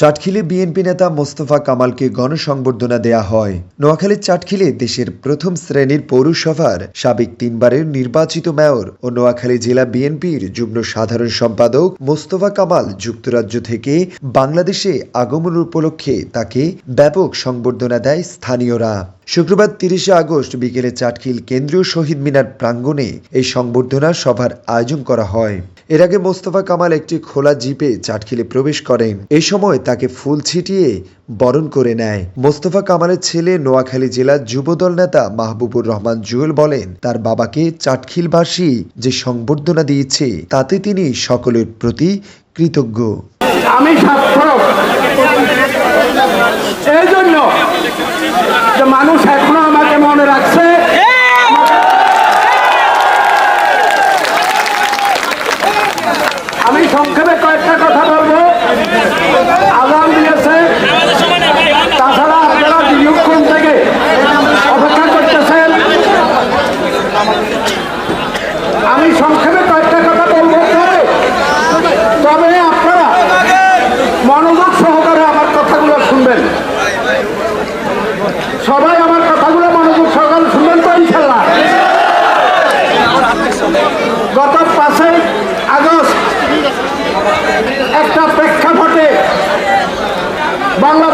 চাটখিলে BNP নেতা মোস্তফা কামালকে গণসংবর্ধনা দেয়া হয়। নোয়াখালীর চাটখিলে দেশের প্রথম শ্রেণির পৌরসভার সাবেক তিনবারের নির্বাচিত মেয়র ও নোয়াখালী জেলা বিএনপির যুগ্ম সাধারণ সম্পাদক মোস্তফা কামাল যুক্তরাজ্য থেকে বাংলাদেশে আগমন উপলক্ষে তাকে ব্যাপক সংবর্ধনা দেয় স্থানীয়রা। শুক্রবার তিরিশে আগস্ট বিকেলে চাটখিল কেন্দ্রীয় শহীদ মিনার প্রাঙ্গণে এই সংবর্ধনা সভার আয়োজন করা হয়। এর আগে মোস্তফা কামাল একটি খোলা জিপে চাটখিলে প্রবেশ করেন। এই সময় তাকে ফুল ছিটিয়ে বরণ করে নেয়। মোস্তফা কামালের ছেলে নোয়াখালী জেলার যুবদল নেতা মাহবুবুর রহমান জুয়েল বলেন, তার বাবাকে চাটখিলবাসী যে সংবর্ধনা দিয়েছে, তাতে তিনি সকলের প্রতি কৃতজ্ঞ। আমি এই জন্য যে মানুষ এখনও আমাকে মনে রাখছে বাংলা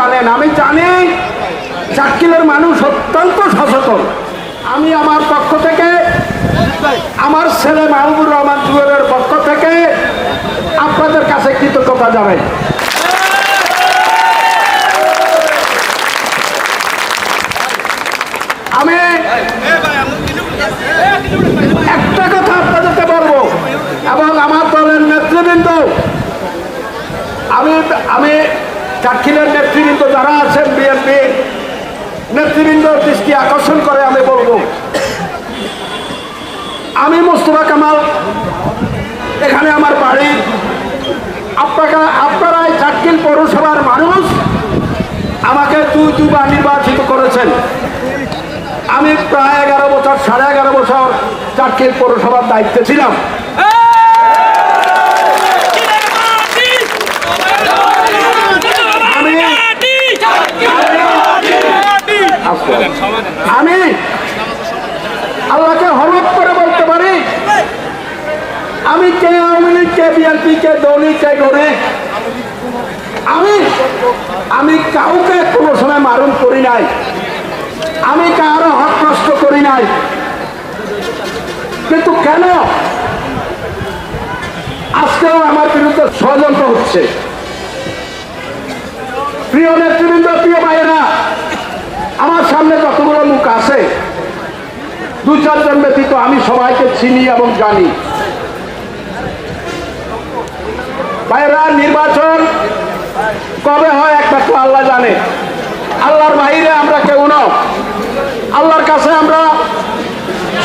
জানেন, আমি জানি চাটকিলের মানুষ অত্যন্ত সচেতন। আমি আমার পক্ষ থেকে, আমার ছেলে মাহবুবুর রহমান জুয়েলের পক্ষ থেকে আপনাদের কাছে কৃতজ্ঞতা জানাই। আমি একটা কথা আপনাদেরকে বলব, এবং আমার দলের নেতৃবৃন্দ, আমি আমি চাটখিলের নেতৃবৃন্দ যারা আছেন বিএনপি নেতৃবৃন্দ দৃষ্টি আকর্ষণ করে আমি বলব। আমি মোস্তফা কামাল, এখানে আমার বাড়ি। আপনারা আপনারা চাটকিল পৌরসভার মানুষ, আমাকে দুই দুবার নির্বাচিত করেছেন। আমি প্রায় এগারো বছর, সাড়ে এগারো বছর চাটকিল পৌরসভার দায়িত্বে ছিলাম। কে বিএনপি কে দলি কে গড়ে আমি আমি কাউকে কোনো সময় মারণ করি নাই। আমি কারও হক নষ্ট করি নাই। কিন্তু কেন? আজকেও আমার বিরুদ্ধে ষড়যন্ত্র হচ্ছে। প্রিয় নেতৃবৃন্দ, প্রিয় ভাইয়েরা, আমার সামনে যতগুলো মুখ আছে দু চারজন ব্যতীত আমি সবাইকে চিনি এবং জানি। ভাইয়েরা নির্বাচন কবে হয় একটা একমাত্র আল্লাহ জানে। আল্লাহর বাইরে আমরা কেউ নও। আল্লাহর কাছে আমরা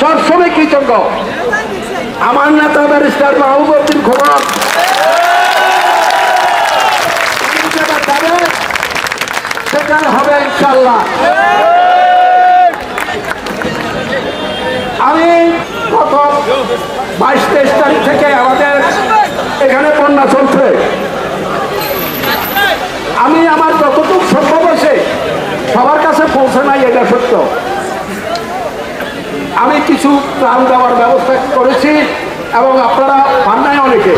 সবসময় কৃতজ্ঞ। আমার নেতা ব্যারিস্টার মাহবুবুদ্দিন খবর সেখানে হবে ইনশাল্লাহ আমি গত বাইশ তেইশ তারিখ থেকে আমাদের এখানে বন্যা চলছে। আমি আমার যতটুকু সম্ভব হয়েছে, সবার কাছে পৌঁছে নাই এটা সত্য। আমি কিছু ত্রাণ দেওয়ার ব্যবস্থা করেছি এবং আপনারা পান নাই অনেকে।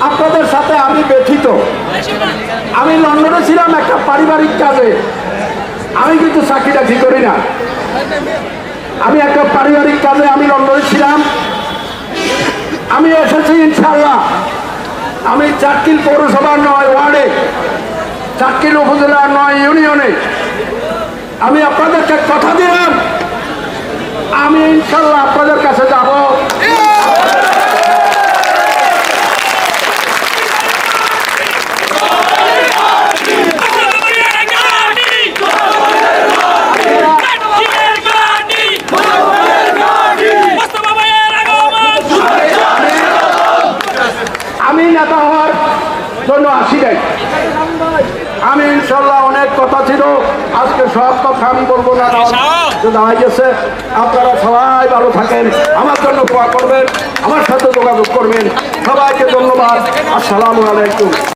আপনাদের সাথে আমি ব্যথিত। আমি লন্ডনে ছিলাম একটা পারিবারিক কাজে। আমি কিন্তু চাকরি টাকরি করি না। আমি একটা পারিবারিক কাজে আমি লন্ডনে ছিলাম। আমি এসেছি ইনশাল্লাহ আমি চাটকিল পৌরসভা নয় ওয়ার্ডে, চাটকিল উপজেলা নয় ইউনিয়নে। আমি আপনাদেরকে কথা দিলাম। আমি ইনশাল্লাহ আপনাদের কাছে যাব আসি নাই আমি ইনশাল্লাহ অনেক কথা আজকে সব কথা আমি বলব না দাঁড়াই গেছে, আপনারা সবাই ভালো থাকেন। আমার জন্য দোয়া করবেন, আমার সাথে যোগাযোগ করবেন। সবাইকে ধন্যবাদ। আসসালামু আলাইকুম।